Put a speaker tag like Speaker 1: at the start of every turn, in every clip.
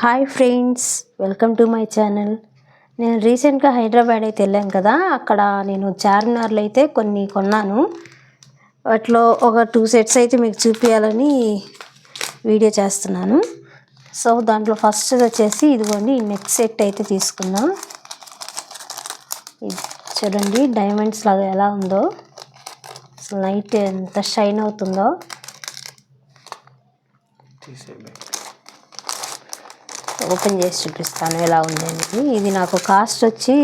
Speaker 1: Hi friends welcome to my channel నేను రీసెంట్గా హైదరాబాద్ అయితే వెళ్ళాను కదా అక్కడ నేను చార్మినార్లు అయితే కొన్ని కొన్నాను. వాటిలో ఒక టూ సెట్స్ అయితే మీకు చూపించాలని వీడియో చేస్తున్నాను. సో దాంట్లో ఫస్ట్ వచ్చేసి ఇదిగోండి నెక్ సెట్ అయితే తీసుకుందాం. ఇది చూడండి డైమండ్స్ లాగా ఎలా ఉందో. అసలు నైట్ ఎంత షైన్ అవుతుందో. ఓపెన్ చేసి చూపిస్తాను ఎలా ఉందనేది ఇది నాకు కాస్ట్ వచ్చి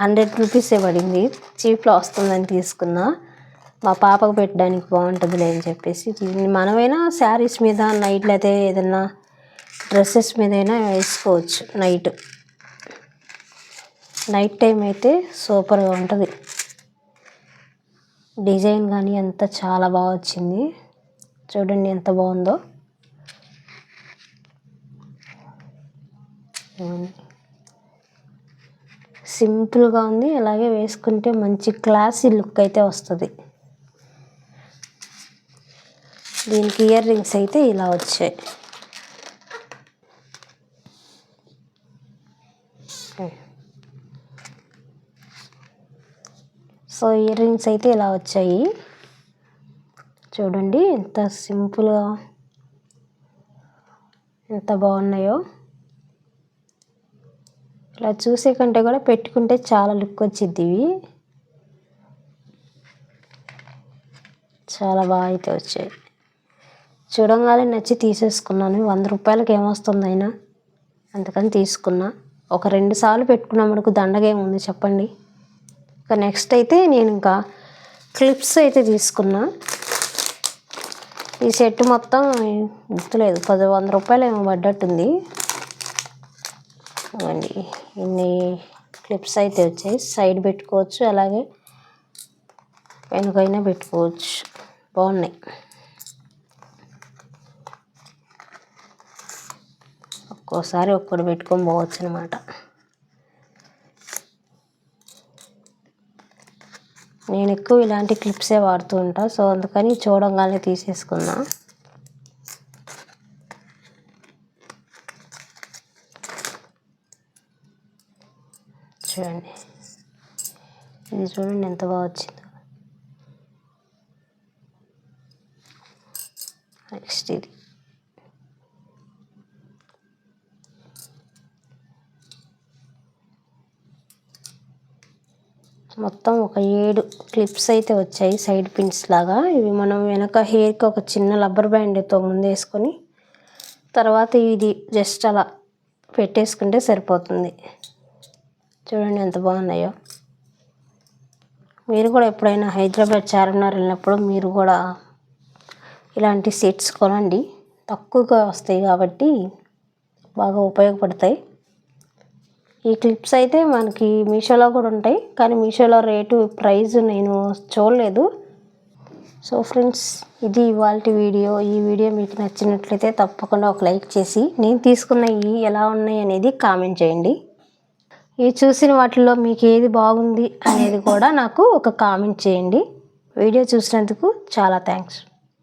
Speaker 1: హండ్రెడ్ రూపీసే పడింది. చీప్లో వస్తుందని తీసుకున్నా. మా పాపకు పెట్టడానికి బాగుంటుందిలే అని చెప్పేసి. దీన్ని మనమైనా శారీస్ మీద నైట్లో అయితే ఏదన్నా డ్రెస్సెస్ మీద అయినా వేసుకోవచ్చు నైట్ నైట్ టైం అయితే సూపర్గా ఉంటుంది. డిజైన్ కానీ అంతా చాలా బాగా వచ్చింది. చూడండి ఎంత బాగుందో. సింపుల్గా ఉంది. అలాగే వేసుకుంటే మంచి క్లాసీ లుక్ అయితే వస్తుంది. దీనికి ఇయర్ రింగ్స్ అయితే ఇలా వచ్చాయి. సో ఇయర్ రింగ్స్ అయితే ఇలా వచ్చాయి. చూడండి ఎంత సింపుల్గా ఎంత బాగున్నాయో. ఇలా చూసే కంటే కూడా పెట్టుకుంటే చాలా లుక్ వచ్చింది ఇవి. చాలా బాగా అయితే వచ్చాయి. చూడంగానే నచ్చి తీసేసుకున్నాను. వంద రూపాయలకి ఏమొస్తుంది అయినా? అందుకని తీసుకున్నా. ఒక రెండు సార్లు పెట్టుకున్నా మనకు దండగేముంది చెప్పండి? ఇంకా నెక్స్ట్ అయితే నేను ఇంకా క్లిప్స్ అయితే తీసుకున్నా. ఈ సెట్ మొత్తం గుర్తులేదు. పది వంద రూపాయలు ఏమో పడ్డట్టుంది. ఇవ్వండి. ఇన్ని క్లిప్స్ అయితే వచ్చాయి. సైడ్ పెట్టుకోవచ్చు అలాగే వెనుకైనా పెట్టుకోవచ్చు. బాగున్నాయి. ఒక్కోసారి ఒక్కడు పెట్టుకొని పోవచ్చు అనమాట నేను ఎక్కువ ఇలాంటి క్లిప్సే వాడుతూ ఉంటా సో అందుకని చూడంగానే తీసేసుకున్నా చూడండి. ఇది చూడండి ఎంత బాగా వచ్చిందో. నెక్స్ట్ ఇది. మొత్తం ఒక ఏడు క్లిప్స్ అయితే వచ్చాయి సైడ్ పిన్స్ లాగా. ఇవి మనం వెనక హెయిర్కి ఒక చిన్న రబ్బర్ బ్యాండ్తో ముందు వేసుకొని తర్వాత ఇది జస్ట్ అలా పెట్టేసుకుంటే సరిపోతుంది. చూడండి ఎంత బాగున్నాయో. మీరు కూడా ఎప్పుడైనా హైదరాబాద్ చార్మినార్ వెళ్ళినప్పుడు మీరు కూడా ఇలాంటి సెట్స్ కొనండి. తక్కువగా వస్తాయి కాబట్టి బాగా ఉపయోగపడతాయి. ఈ క్లిప్స్ అయితే మనకి మీషోలో కూడా ఉంటాయి. కానీ మీషోలో రేటు ప్రైస్ నేను చూడలేదు. సో ఫ్రెండ్స్ ఇది ఇవాళ వీడియో. ఈ వీడియో మీకు నచ్చినట్లయితే తప్పకుండా ఒక లైక్ చేసి నేను తీసుకున్న ఈ ఎలా ఉన్నాయి అనేది కామెంట్ చేయండి. ఈ చూసిన వాటిల్లో మీకు ఏది బాగుంది అనేది కూడా నాకు ఒక కామెంట్ చేయండి. వీడియో చూసినందుకు చాలా థ్యాంక్స్.